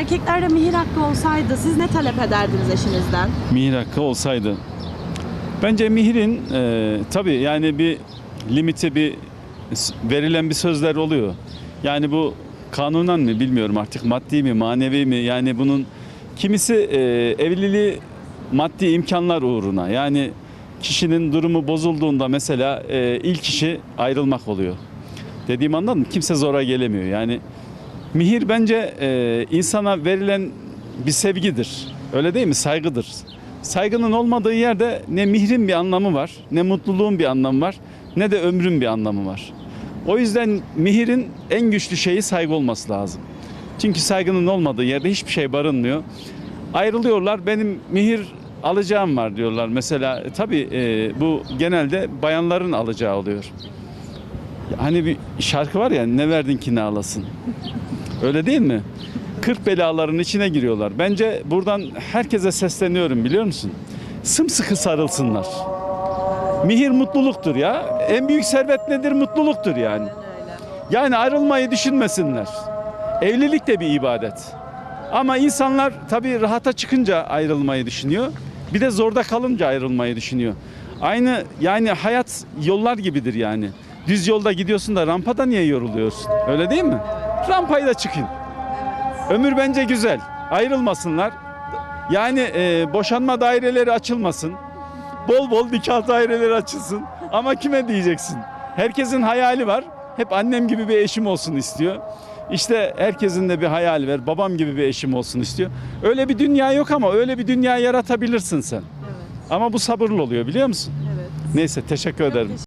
erkeklerde mihir hakkı olsaydı siz ne talep ederdiniz eşinizden? Mihir hakkı olsaydı. Bence mihirin e, tabii yani bir limiti bir verilen bir sözler oluyor. Yani bu kanunen mi bilmiyorum artık maddi mi manevi mi yani bunun kimisi e, evliliği maddi imkanlar uğruna yani kişinin durumu bozulduğunda mesela e, ilk işi ayrılmak oluyor. Dediğim anladın mı? Kimse zora gelemiyor. Yani mihir bence e, insana verilen bir sevgidir. Öyle değil mi? Saygıdır. Saygının olmadığı yerde ne mihrin bir anlamı var, ne mutluluğun bir anlamı var, ne de ömrün bir anlamı var. O yüzden mihirin en güçlü şeyi saygı olması lazım. Çünkü saygının olmadığı yerde hiçbir şey barınmıyor. Ayrılıyorlar. Benim mihir alacağım var diyorlar. Mesela e, tabii e, bu genelde bayanların alacağı oluyor. Hani bir şarkı var ya ne verdin ki ne alasın. Öyle değil mi? 40 belaların içine giriyorlar. Bence buradan herkese sesleniyorum biliyor musun? Sımsıkı sarılsınlar. Mihir mutluluktur ya. En büyük servet nedir? Mutluluktur yani. Yani ayrılmayı düşünmesinler. Evlilik de bir ibadet. Ama insanlar tabii rahata çıkınca ayrılmayı düşünüyor. Bir de zorda kalınca ayrılmayı düşünüyor. Aynı yani hayat yollar gibidir yani. Düz yolda gidiyorsun da rampada niye yoruluyorsun? Öyle değil mi? Rampayı da çıkın. Ömür bence güzel. Ayrılmasınlar. Yani e, boşanma daireleri açılmasın. Bol bol nikah daireleri açılsın. Ama kime diyeceksin? Herkesin hayali var. Hep annem gibi bir eşim olsun istiyor. İşte herkesin de bir hayali var. Babam gibi bir eşim olsun istiyor. Öyle bir dünya yok ama öyle bir dünya yaratabilirsin sen. Ama bu sabırlı oluyor biliyor musun? Evet. Neyse teşekkür ederim.